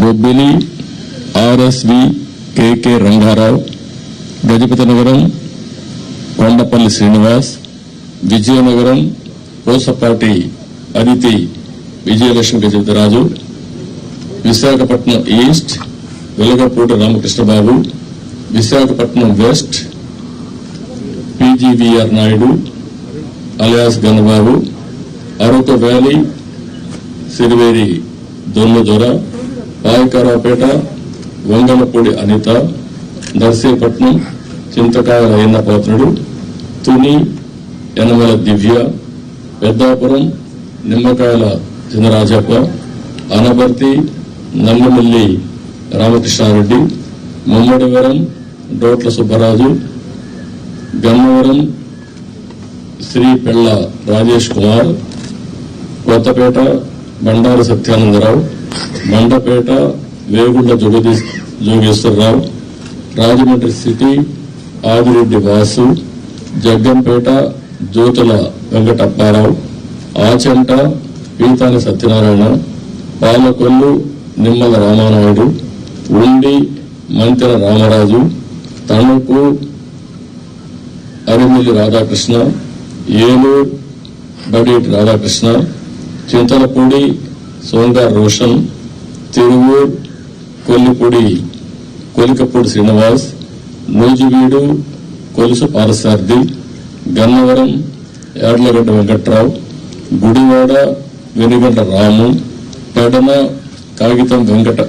Bobbili RSV KK Rangarao Gajapathi Nagaram Kondapalli Srinivas Vizianagaram Kosapati Aditi Vijayalakshmi Gajapathiraju Visakhapatnam east Velagapudi Ramakrishnababu Visakhapatnam west PGVR Naidu alias Gannababu Araku valley Siriveri Donnadora Payakaraopeta Vangalapudi Anitha Narsipatnam Chintakayala Ayyannapatrudu Tuni Yanamala Divya Peddapuram Nimmakayala Chinarajappa Anaparthi Nallamalli Ramakrishnareddy Mummidivaram Datla Subbaraju Gannavaram Sri Pella Rajesh Kumar Kothapeta Bandaru Satyanandarao Mandapeta వేగుండ Jogadi Jogeswararao Rajahmundry city Adireddy Vasu Jaggampeta Jyothula Venkatapparao Achanta Pithani Satyanarayana Palakollu Nimmala Ramanaidu Undi Mantena Ramaraju Tanuku Arimilli Radhakrishna Eluru Badeti Radhakrishna Chintalapudi సోంగార్ Roshan Tiruvur కొల్లిపూడి Kolikapudi Srinivas Nuzvid Kolusu పారసార్థి Gannavaram యాడ్లగడ్డ Venkatrao Gudivada వెనుగంట రాము పెడన కాగితం వెంకట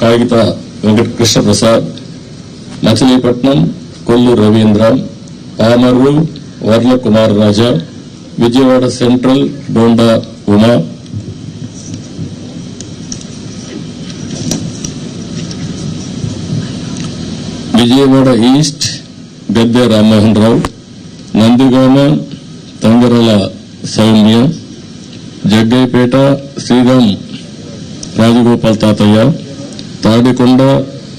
కాగిత Venkata Krishnaprasad Machilipatnam Kollu Ravindra Pamarru Varla Kumar Raja Vijayawada central డోండా Uma Vijayawada east Gadde Rammohan Rao Nandigama Tangirala Sowmya Jaggayyapeta Sriram Rajagopal Tatayya Tadikonda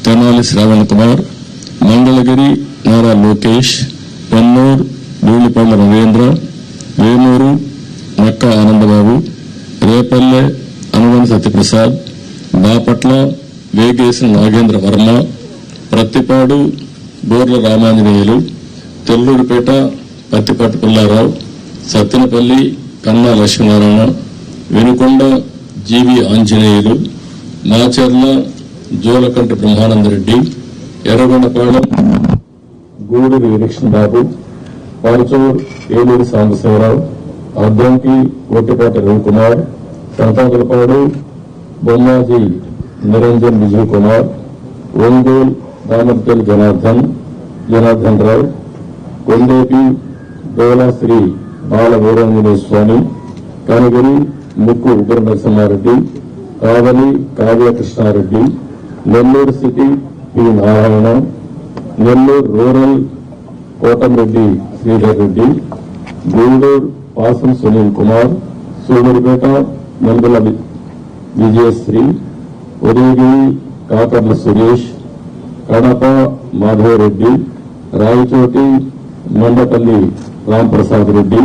Tenali Shravan Kumar Mangalagiri Nara Lokesh పన్నూర్ ధూళిపండ Ravindra Vemuru నక్క ఆనందబాబు రేపల్లె అనువని సత్యప్రసాద్ బాపట్ల వేగేసిన నాగేంద్ర వర్మ ప్రత్తిపాడు బోర్ల Ramanjaneyulu తెల్లూరుపేట Pattipati Pullarao Sattenapalli Kanna Lakshminarayana Venukonda GV Anjaneyulu Macherla Julakanti Brahmanandareddy Yerragondapalem Gudur Erixion Babu Parchur Eluru Sambasivarao Addanki Ottipati Ravikumar Santakulapadu Bommaji Niranjan Vijay Kumar Ongole Ramarpalli Janardhan Janardhan Rao Kondapi Dola Sri Bala Veeranjaneya Swamy Kanigiri Mukku Ugra Narasimhareddy Kavali Kavya Krishnareddy Nellore city P Narayana Nellore rural Kotamreddy Sridhar Reddy Gudur Pasam Sunil Kumar Sullurpeta Nelavala Vijayasree Udayagiri Kakarla Suresh Kadapa Madhavareddy Rayachoti Mandipalli Ramprasad Reddy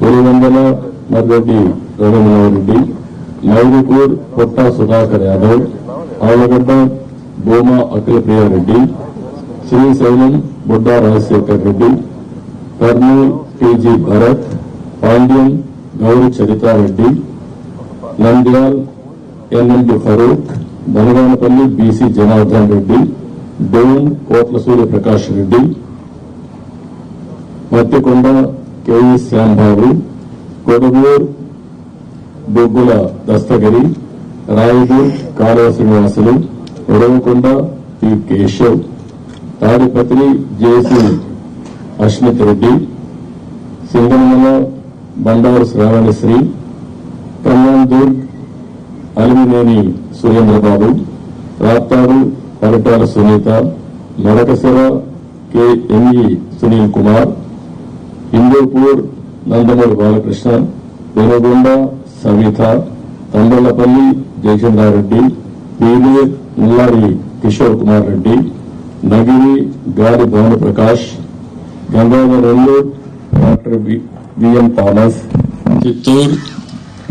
Pulivendula Marreddy Ravindrareddy Mydukur Kotta Sudhakar Yadav Allagadda Bhuma Akhilapriyareddy Srisailam Budda Rajasekhar Reddy Kurnool TG Bharath Panyam Gowri Charitareddy Nandyal NMD Farooq Banaganapalli BC Janardhan Reddy Dhone Kotla Suryaprakash Reddy Mattikonda KE Shyambabu Kodaguru Boggula Dastagiri Rayagur Kalava Srinivasulu Udavakonda P Keshav Tadipatri JC Asmith Reddy Singanamala Bandaru Sravanisri Khammam Durg Alimineni Surendrababu Raptadu Paritala Sunitha Madakasira KME Sunil Kumar Hindupur Nandamuri Balakrishna Venugonda Savitha Thamballapalle Jayachandrareddy Pileru Mullari Kishore Kumar Reddy Nagari Gali Bhanuprakash Gangadhar doctor B VM Thomas Chittoor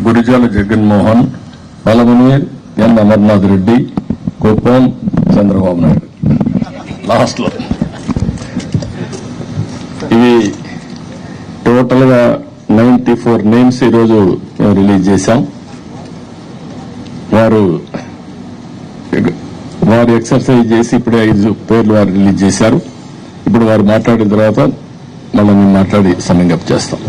Gudijala Jaganmohan Palamaner N Amarnath Reddy Kuppam Chandrababu Naidu. లాస్ట్లో. ఇవి టోటల్గా ninety four names ఈరోజు మేము release చేశాం. వారు వారు exercise చేసి ఇప్పుడే ఐదు పేర్లు వారు రిలీజ్ చేశారు. ఇప్పుడు వారు మాట్లాడిన తర్వాత మళ్ళీ మేము మాట్లాడి సమ్మింగ్ అప్ చేస్తాం.